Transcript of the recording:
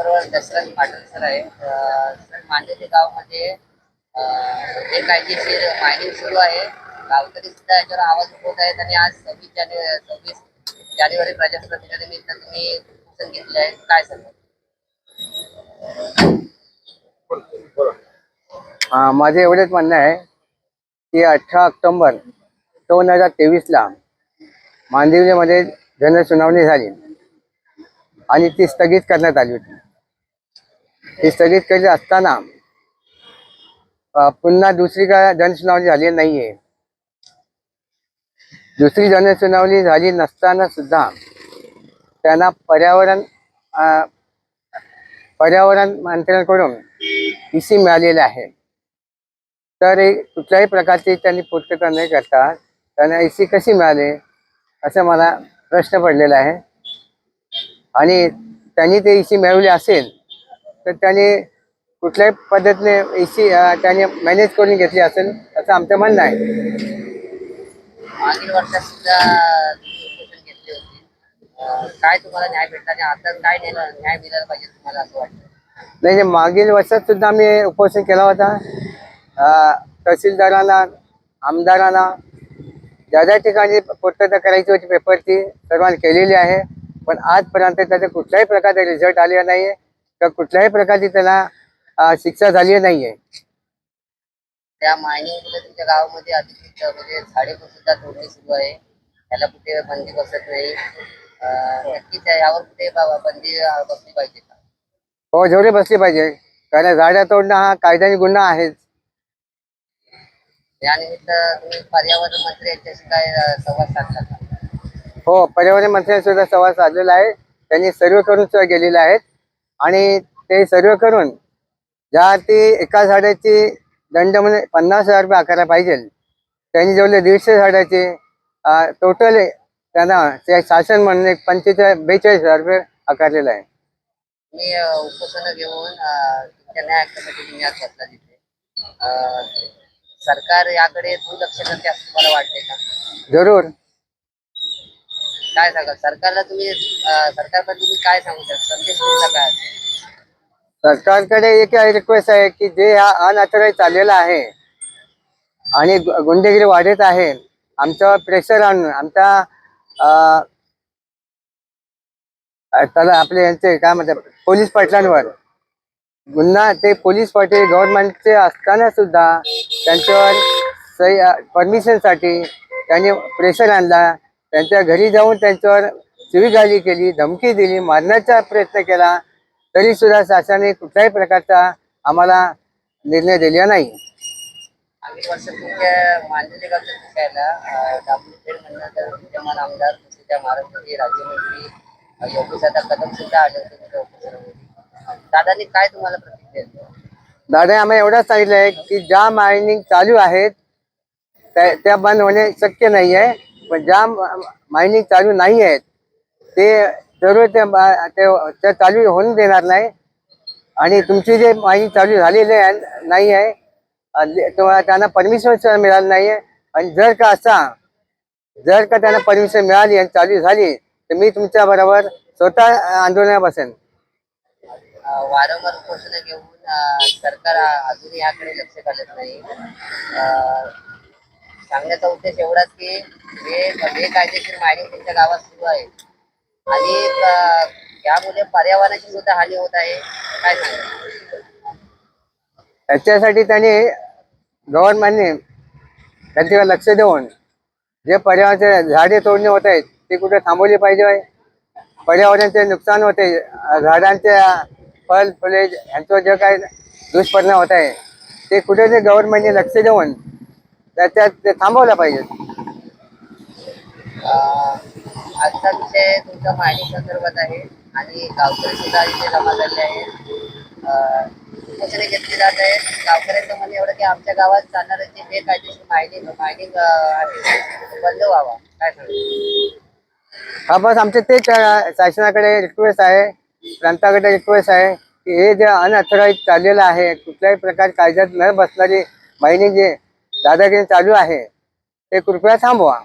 Yashraj Patil sir आहे अं, sir Mandeli गावमध्ये जे कायदेशीर मायनिंग सुरू आहे. गावकरी सुद्धा याच्यावर आवाज उठवत आहेत आणि आज सव्वीस जानेवारी सव्वीस जानेवारी प्रजासत्ताक दिनानिमित्त तुम्ही उपोषण घेतले आहे. काय सांगा? माझे एवढेच म्हणणं आहे की अठरा ऑक्टोंबर दोन हजार तेवीसला मांदिवलीमध्ये जनसुनावणी झाली आणि ती स्थगित करण्यात आली होती. ती स्थगित करीत असताना पुन्हा दुसरी काय जनसुनावणी झाली नाही आहे दुसरी जनसुनावणी झाली नसताना सुद्धा त्यांना पर्यावरण पर्यावरण मंत्र्यांकडून ई सी मिळालेले आहे. तर कुठल्याही प्रकारची त्यांनी पूर्तता न करता त्यांना ए सी कशी मिळाले असं मला प्रश्न पडलेला आहे. आणि त्यांनी ते ए सी मिळवली असेल तर त्यांनी कुठल्याही पद्धतीने ए सी त्यांनी मॅनेज करून घेतली असेल असं आमचं म्हणणं आहे. मागील वर्षात सुद्धा तुम्ही उपोषण घेतले होते. अं, काय तुम्हाला न्याय भेटला आणि आता काय नेलं न्याय मिळायला पाहिजे तुम्हाला असं वाटतं? नाही नाही, मागील वर्षात सुद्धा आम्ही उपोषण केला होता. तहसीलदारांना आमदारांना ज्या ज्या ठिकाणी पूर्तता करायची होती पेपरची सर्वांनी केलेली आहे. पण आजपर्यंत त्याचा कुठल्याही प्रकारचा रिझल्ट आलेला नाही. आहे किंवा कुठल्याही प्रकारची त्याला शिक्षा झाली नाही आहे त्या मायनिंगमुळे तुमच्या गावामध्ये अधिकृत म्हणजे झाडे पण सुद्धा तोडणी सुरू आहे. त्याला कुठे बंदी बसत नाही. नक्कीच यावर कुठे बंदी बसली पाहिजे का? हो जेवढे बसले पाहिजे. कारण झाडं तोडणं हा कायद्याने गुन्हा आहेच. यानिमित्त तुम्ही पर्यावरण मंत्री यांच्याशी काय संवाद साधला का? हो पर्यावरण मंत्र्यांनी सुद्धा संवाद साधलेला आहे. त्यांनी सर्वे करून सुद्धा गेलेले आहेत. आणि ते सर्वे करून ज्या ती एका झाडाची दंड म्हणजे पन्नास हजार रुपये आकारायला पाहिजे. त्यांनी जेवढे दीडशे झाडाचे टोटल त्यांना ते शासन म्हणून एक पंचेचाळीस बेचाळीस हजार रुपये आकारलेला आहे. अं, उपोषण घेऊन अं, तुमच्या न्याय हक्कासाठी तुम्ही आज बसला तिथे अं, सरकार याकडे दुर्लक्ष करते असं तुम्हाला वाटते का? जरूर. काय सांगाल? सरकारला तुम्ही सरकारबद्दल तुम्ही काय सांगू शकता? संदेश तुमचा काय असेल? सरकारकडे एक रिक्वेस्ट आहे की जे हा अनअथराईज चाललेला आहे आणि गु- वाढत आहे आमच्यावर प्रेशर आणून आमच्या अं, अं, त्याला आपले यांचे काय म्हणतात पोलीस पाटलांवर. गुन्हा ते पोलीस पाटील गव्हर्नमेंटचे असताना सुद्धा त्यांच्यावर सही परमिशनसाठी त्यांनी प्रेशर आणला. त्यांच्या घरी जाऊन त्यांच्यावर शिवीगाळी केली धमकी दिली मारण्याचा प्रयत्न केला तरी सुद्धा शासनाने कुठल्याही प्रकारचा आम्हाला निर्णय दिला नाही. दादांनी काय तुम्हाला प्रतिक्रिया? दादा आम्हाला एवढंच सांगितलं आहे की ज्या मायनिंग चालू आहेत त्या त्या बंद होणे शक्य नाही आहे पण ज्या मायनिंग चालू नाही आहेत ते जरूर ते चालू होऊन देणार नाही. आणि तुमची जे मायनिंग चालू झालेली आहे नाही आहे तुम्हाला त्यांना परमिशन मिळालं नाही आहे. आणि जर का असा जर का त्यांना परमिशन मिळाली आणि चालू झाली तर मी तुमच्या बरोबर स्वतः आंदोलना बसेन वारंवार उपोषण घेऊन सरकार अजून याकडे लक्ष घालत नाही. सांगण्याचा उद्देश एवढाच की हे बेकायदेशीर मायनिंग त्यांच्या गावात सुरू आहे. आणि अं, यामुळे पर्यावरणाची सुद्धा हानी होत आहे. काय सांगा त्याच्यासाठी त्यांनी गव्हर्नमेंटने त्यांच्यावर लक्ष देऊन जे पर्यावरणाचे झाडे तोडणे होत आहेत ते कुठे थांबवली पाहिजे पर्यावरणाचे नुकसान होते. अं, झाडांचे फल फुले यांचं जे काही दुष्परिणाम होत आहे ते कुठे गव्हर्नमेंटने लक्ष देऊन त्याच्यात ते थांबवलं पाहिजे अं, आजचा विषय तुमच्या माहिती संदर्भात आहे आणि गावकरी सुद्धा इथे जमा झाले आहेत. उपोषणे घेतली जात आहे गावकऱ्यांचं म्हणणं एवढं की आमच्या गावात चालणारं जे बेकायदेशीर मायनिंग मायनिंग आहे. बंद व्हावा. काय सांगू हा बस आमचे तेच अं, शासनाकडे रिक्वेस्ट आहे. प्रांताकडे रिक्वेस्ट आहे की हे जे अनअथराईज चाललेलं आहे कुठल्याही प्रकार कायद्यात न बसणारी माहिती जे दादागिरी चालू आहे. ते कृपया थांबवा.